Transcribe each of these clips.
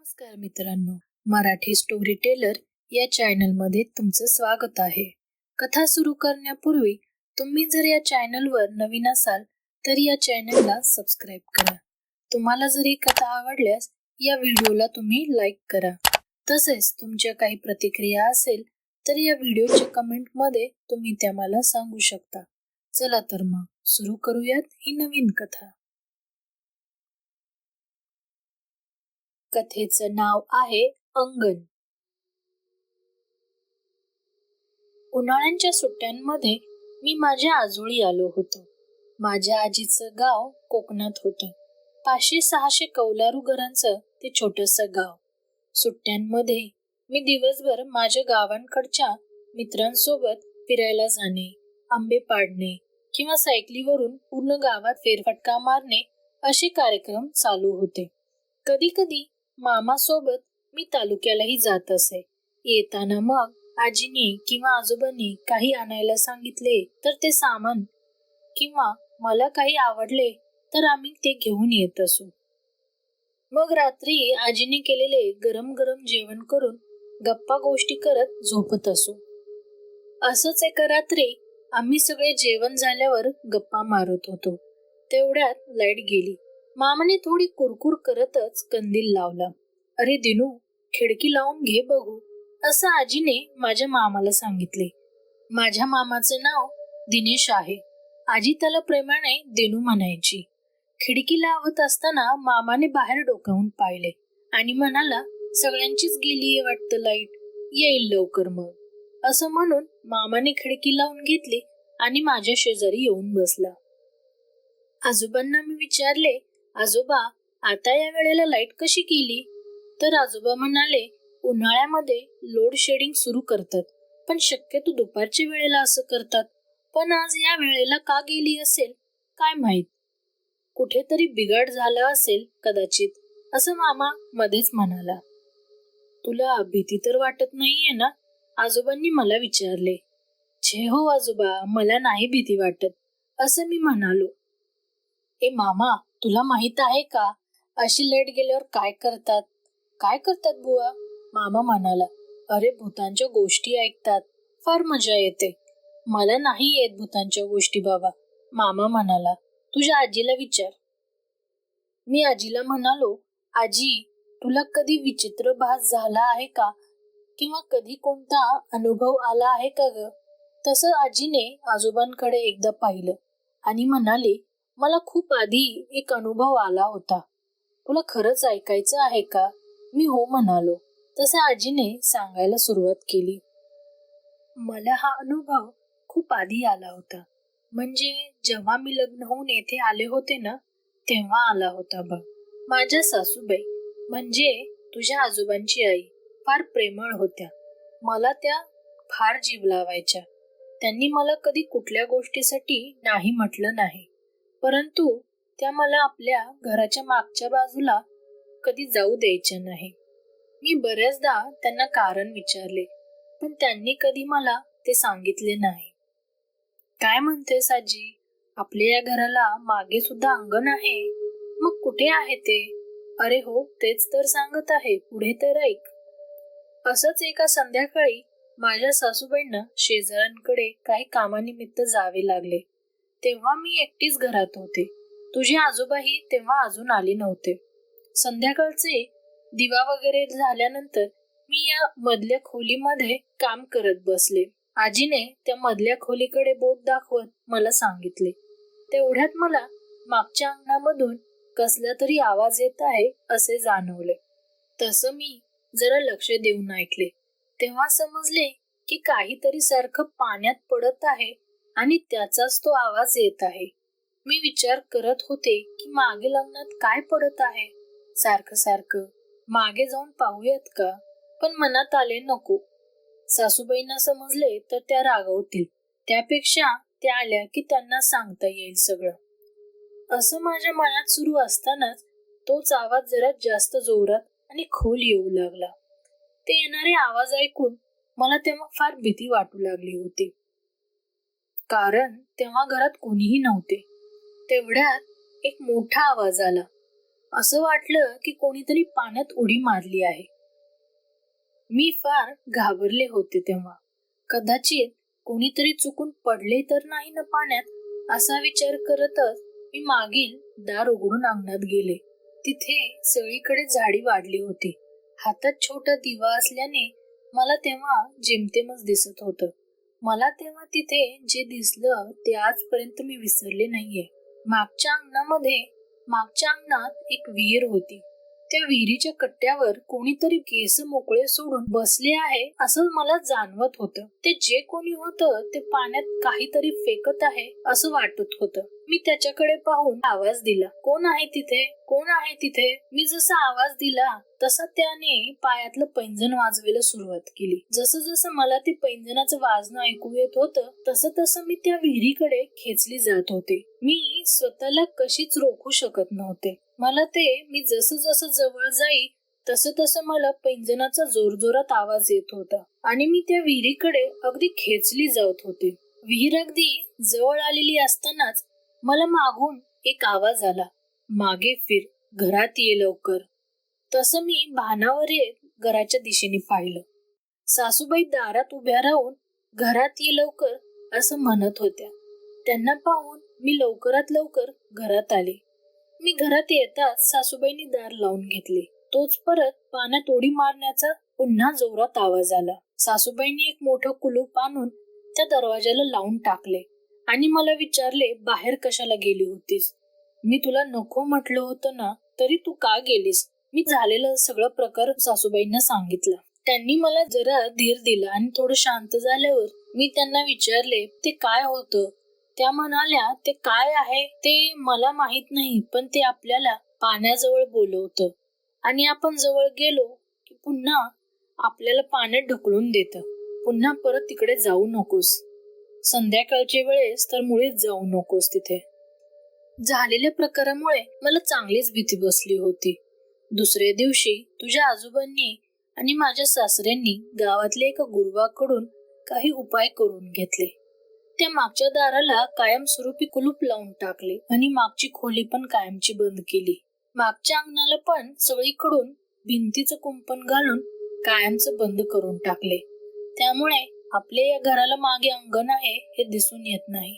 नमस्कार मित्रांनो Marathi story teller या चॅनलमध्ये तुमचं स्वागत आहे. कथा सुरू करण्यापूर्वी तुम्ही जर या चॅनलवर नवीन असाल तर या चॅनलला सबस्क्राईब करा. तुम्हाला जर ही कथा आवडल्यास या व्हिडिओला तुम्ही लाईक करा. तसेच तुमच्या काही प्रतिक्रिया असेल तर या व्हिडिओच्या कमेंटमध्ये तुम्ही त्या मला सांगू शकता. चला तर मग सुरू करूयात ही नवीन कथा. कथेचं नाव आहे अंगण. उन्हाळ्यांच्या सुट्ट्यांमध्ये मी माझ्या आजोळी आलो होतो. माझ्या आजीचं गाव कोकणात होतं. पाचशे सहाशे कौलारू घरांचं ते छोटस गाव. सुट्ट्यांमध्ये मी दिवसभर माझ्या गावांकडच्या मित्रांसोबत फिरायला जाणे आंबे पाडणे किंवा सायकलीवरून पूर्ण गावात फेरफटका मारणे असे कार्यक्रम चालू होते. कधी कधी मामासोबत मी तालुक्यालाही जात असे. येताना मग आजीने किंवा आजोबांनी काही आणायला सांगितले तर ते सामान किंवा मला काही आवडले तर आम्ही ते घेऊन येत असू. मग रात्री आजीने केलेले गरम गरम जेवण करून गप्पा गोष्टी करत झोपत असू. असंच एका रात्री आम्ही सगळे जेवण झाल्यावर गप्पा मारत होतो. तेवढ्यात लाइट गेली. मामाने थोडी कुरकुर करतच कंदील लावला. अरे दिनू खिडकी लावून घे बघू असं आजीने माझ्या मामाला सांगितले. माझ्या मामाचं नाव दिनेश आहे. आजी त्याला प्रेमाने दिनू म्हणायची. खिडकी लावत असताना मामाने बाहेर डोकावून पाहिले आणि म्हणाला सगळ्यांचीच गेली वाटतं लाइट येईल लवकर मग. असं म्हणून मामाने खिडकी लावून घेतली आणि माझ्या शेजारी येऊन बसला. आजोबांना मी विचारले आजोबा आता या वेळेला लाइट कशी केली तर आजोबा म्हणाले उन्हाळ्यामध्ये लोड शेडिंग सुरू करतात. पण शक्यतो दुपारच्या वेळेला असं करतात. पण आज या वेळेला का गेली असेल? काय माहीत? कुठेतरी बिघाड झाला असेल कदाचित असं मामा मध्येच म्हणाला. तुला भीती तर वाटत नाहीये ना? आजोबांनी मला विचारले. छे हो आजोबा मला नाही भीती वाटत असं मी म्हणालो. ए मामा तुला माहीत आहे का? अशी लाइट गेल्यावर काय करतात? काय करतात बुवा? मामा म्हणाला. अरे भूतांच्या गोष्टी ऐकतात. फार मजा येते. मला नाही येत भूतांच्या गोष्टी बाबा. मामा म्हणाला. तुझ्या आजीला विचार. मी आजीला म्हणालो आजी तुला कधी विचित्र भास झाला आहे का? किंवा कधी कोणता अनुभव आला आहे का ग? तसं आजीने आजोबांकडे एकदा पाहिलं आणि म्हणाले मला खूप आधी एक अनुभव आला होता. तुला खरंच ऐकायचं आहे का? मी हो म्हणालो. तसे आजीने सांगायला सुरुवात केली. मला हा अनुभव खूप आधी आला होता. म्हणजे जेव्हा मी लग्न होऊन येथे आले होते ना तेव्हा आला होता बघ. माझ्या सासूबाई म्हणजे तुझ्या आजोबांची आई फार प्रेमळ होत्या. मला त्या फार जीव लावायच्या. त्यांनी मला कधी कुठल्या गोष्टीसाठी नाही म्हटलं नाही. परंतु त्या मला आपल्या घराच्या मागच्या बाजूला कधी जाऊ द्यायच्या नाही. मी बऱ्याचदा त्यांना कारण विचारले पण त्यांनी कधी मला ते सांगितले नाही. काय म्हणते साजी? आपल्या या घराला मागे सुद्धा अंगण आहे? मग कुठे आहे ते? अरे हो तेच तर सांगत आहे पुढे तर ऐक. असंच एका संध्याकाळी माझ्या सासूबाईंना शेजाऱ्यांकडे काही कामानिमित्त जावे लागले. तेव्हा मी एकटीच घरात होते. तुझे आजोबाही तेव्हा अजून आले नव्हते. संध्याकाळचे दिवा वगैरे झाल्यानंतर मी या मधल्या खोलीमध्ये काम करत बसले. आजीने त्या मधल्या खोलीकडे बोट दाखवत मला सांगितले. तेवढ्यात मला मागच्या अंगणामधून कसला तरी आवाज येत आहे असे जाणवले. तसं मी जरा लक्ष देऊन ऐकले. तेव्हा समजले की काहीतरी सारखं पाण्यात पडत आहे आणि त्याचाच तो आवाज येत आहे. मी विचार करत होते की मागे लग्नात काय पडत आहे? सारखं सारखं. मागे जाऊन पाहूयात का? पण मनात आले नको. सासूबाईंना समजले तर त्या रागवतील. त्यापेक्षा त्या आल्या की त्यांना सांगता येईल सगळं. असं माझ्या मनात सुरू असतानाच तोच आवाज जरा जास्त जोरात आणि खोल येऊ लागला. ते येणारे आवाज ऐकून मला तेव्हा फार भीती वाटू लागली होती. कारण तेव्हा घरात कोणीही नव्हते. तेवढ्यात एक मोठा आवाज आला. असं वाटलं की कोणीतरी पाण्यात उडी मारली आहे. मी फार घाबरले होते तेव्हा. कदाचित कोणीतरी चुकून पडले तर नाही ना पाण्यात असा विचार करतच मी मागील दार उघडून अंगणात गेले. तिथे सगळीकडे झाडी वाढली होती. हातात छोटा दिवा असल्याने मला तेव्हा जेमतेमच दिसत होतं. मला तेव्हा तिथे जे दिसलं ते आजपर्यंत मी विसरले नाहीये. मागच्या अंगणामध्ये मागच्या अंगणात एक विहीर होती. त्या विहिरीच्या कट्ट्यावर कोणीतरी केस मोकळे सोडून बसले आहे असं मला जाणवत होतं. ते जे कोणी होतं ते पाण्यात काहीतरी फेकत आहे असं वाटत होतं. मी त्याच्याकडे पाहून आवाज दिला. कोण आहे तिथे? कोण आहे तिथे? मी जसा आवाज दिला तसा त्याने पायातलं पैंजण वाजवायला सुरुवात केली. जसं जसं मला ते पैंजणाचं वाजणं ऐकू येत होतं तसं तसं मी त्या विहिरीकडे खेचली जात होते. मी स्वतःला कशीच रोखू शकत नव्हते. मला ते मी जसं जसं जवळ जाई तसं तसं मला पैंजणाचा जोरजोरात आवाज येत होता. आणि मी त्या विहिरीकडे अगदी खेचली जात होते. विहीर अगदी जवळ आलेली असतानाच मला मागून एक आवाज आला. मागे फिर घरात ये लवकर. तसं मी भानावर येत घराच्या दिशेने पाहिलं. सासूबाई दारात उभ्या राहून घरात ये लवकर असं म्हणत होत्या. त्यांना पाहून मी लवकरात लवकर घरात आले. मी घरात येताच सासूबाईंनी दार लावून घेतले. तोच परत पाण्यात उडी मारण्याचा पुन्हा जोरात आवाज आला. सासूबाईंनी एक मोठं कुलूप आणून त्या दरवाजाला लावून टाकले. आणि मला विचारले बाहेर कशाला गेली होतीस? मी तुला नको म्हटलं होतं ना तरी तू का गेलीस? मी झालेलं सगळं प्रकार सासूबाईंना सांगितलं. त्यांनी मला जरा धीर दिला आणि थोडं शांत झाल्यावर मी त्यांना विचारले ते काय होतं? त्या म्हणाल्या ते काय आहे ते मला माहीत नाही पण ते आपल्याला पाण्याजवळ बोलवतं. आणि आपण जवळ गेलो की पुन्हा आपल्याला पाण्यात ढकलून देत. पुन्हा परत तिकडे जाऊ नकोस. संध्याकाळच्या वेळेस तर मुळीच जाऊ नकोस तिथे. झालेल्या प्रकारामुळे मला चांगलीच भीती बसली होती. दुसऱ्या दिवशी तुझ्या आजोबांनी आणि माझ्या सासऱ्यांनी गावातल्या एका गुरुवाकडून काही उपाय करून घेतले. त्या मागच्या दाराला कायमस्वरूपी कुलूप लावून टाकले आणि मागची खोली पण कायमची बंद केली. मागच्या अंगणाला पण सगळीकडून भिंतीचं कुंपण घालून कायमचं बंद करून टाकले. त्यामुळे आपल्या या घराला मागे अंगण आहे हे दिसून येत नाही.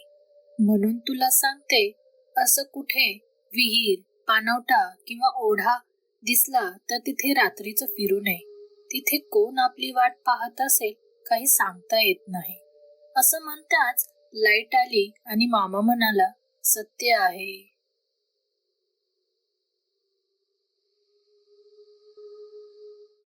म्हणून तुला सांगते असं कुठे विहीर पानवटा किंवा ओढा दिसला तर तिथे रात्रीचं फिरू नये. तिथे कोण आपली वाट पाहत असेल काही सांगता येत नाही. असं म्हणताच लाइट आली आणि मामा म्हणाला सत्य आहे.